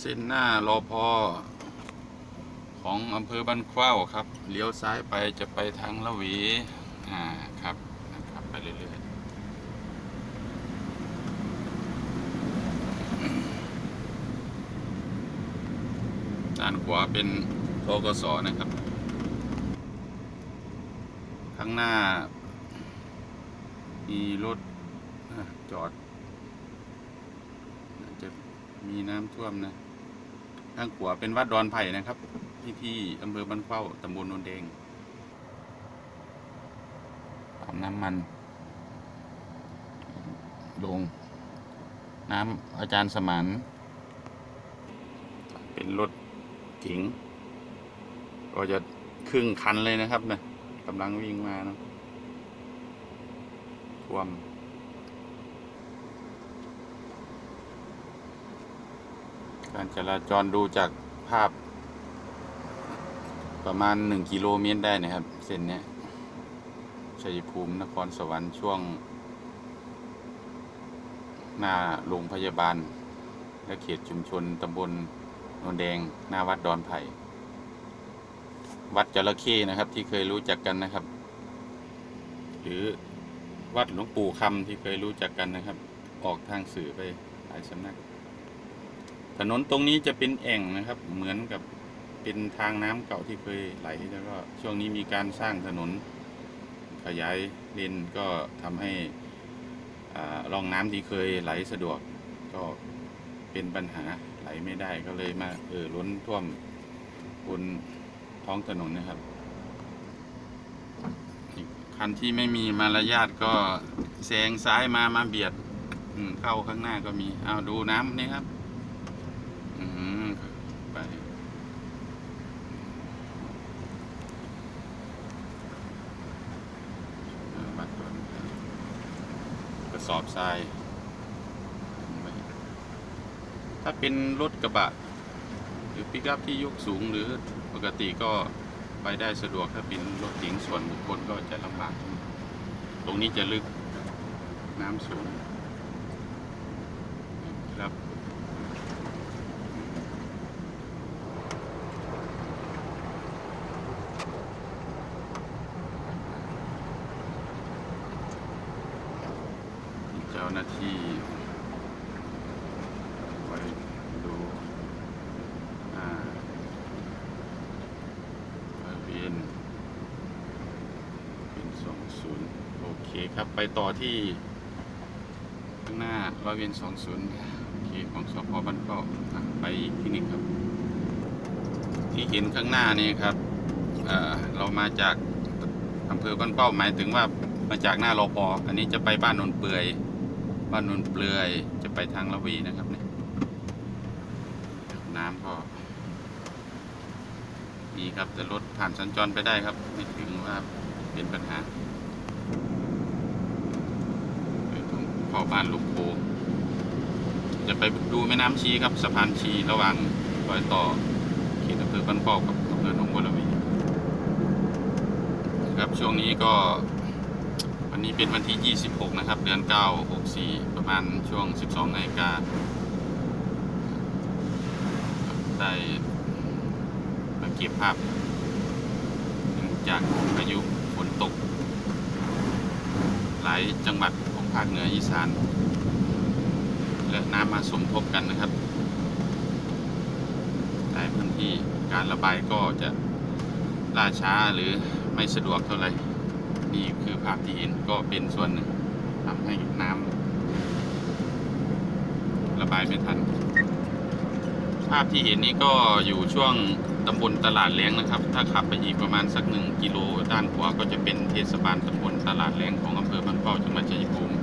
เส้นหน้ารอพอของอำเภอบ้านเข้าครับ เลี้ยวซ้ายไปจะไปทางละวีอ่าครับนะครับไปเรื่อยๆด้านขวาเป็นทกสนะครับ ข้างหน้า มีรถจอดจะ มีน้ำท่วมนะ ข้างขวาเป็นวัดดอนไผ่นะครับ ที่ที่อำเภอบ้านเข้าตำบลนนเดงปั๊มน้ำมัน ลง น้ำอาจารย์สมานเป็นรถเก๋งก็จะครึ่งคันเลยนะครับนะกำลังวิ่งมาเนอะท่วม การจราจรดูจากภาพ ประมาณหนึ่งกิโลเมตรได้นะครับ เส้นนี้ชัยภูมินครสวรรค์ช่วง หน้าโรงพยาบาล และเขตชุมชนตำบลนนแดง หน้าวัดดอนไผ่ วัดจระเข้นะครับที่เคยรู้จักกันนะครับ หรือวัดหลวงปู่คำที่เคยรู้จักกันนะครับ ออกทางสื่อไปหลายสำนัก ถนนตรงนี้จะเป็นแอ่งนะครับ เหมือนกับเป็นทางน้ำเก่าที่เคยไหลแล้วก็ช่วงนี้มีการสร้างถนนขยายเลนก็ทำให้ร่องน้ำที่เคยไหลสะดวกก็เป็นปัญหาไหลไม่ได้ก็เลยมาเออล้นท่วมบนท้องถนนนะครับคันที่ไม่มีมารยาทก็แซงซ้ายมามาเบียดเข้าข้างหน้าก็มีเอาดูน้ำนี่ครับ อืมไปเออวัดก่อนกระสอบทราย ถ้าเป็นรถกระบะ หรือปิกอัพที่ยกสูงหรือปกติก็ไปได้สะดวกถ้าเป็นรถเก๋งส่วนบุคคลก็จะลำบาก ตรงนี้จะลึกน้ำสูงครับ เจ้า หน้าที่ไว้ดูอ่าบริเวณเป็นสองศูนย์โอเคครับไปต่อที่ข้างหน้าร้อยเวียนสองศูนย์โอเคของสพบ้านเป้าะไปอีกที่หนึ่งครับ ที่เห็นข้างหน้านี่ครับเเรามาจากอำเภอบ้านเป้าหมายถึงว่ามาจากหน้ารอพออันนี้จะไปบ้านนนเปื่อย บ้านนนเปลือยจะไปทางละวีนะครับเนี่ยน้ำก็มีครับแต่รถผ่านสัญจรไปได้ครับ ไม่ถึงว่าเป็นปัญหาไปตรงพอบ้านลูกโพจะไปดูแม่น้ำชีครับสะพานชีระหว่างรอยต่อเขตอำเภอบ้านเป้ากับอำเภอหนองบัวระวีครับช่วงนี้ก็ วันนี้เป็นวันที่ 26 นะครับ เดือน 9 64 ประมาณช่วง 12นาฬิกาได้มาเก็บภาพจากพายุฝนตก หลายจังหวัดของภาคเหนืออีสาน และน้ำมาสมทบกันนะครับหลายพื้นที่การระบายก็จะล่าช้าหรือไม่สะดวกเท่าไหร่ นี่คือภาพที่เห็นก็เป็นส่วนหนึ่งทำให้น้ำระบายไม่ทัน ภาพที่เห็นนี่ก็อยู่ช่วงตำบลตลาดแรงนะครับ ถ้าขับไปอีกประมาณสักหนึ่งกิโลด้านขวาก็จะเป็นเทศบาลตำบลตลาดแรงของอำเภอบ้านเป้าจังหวัดชัยภูมิ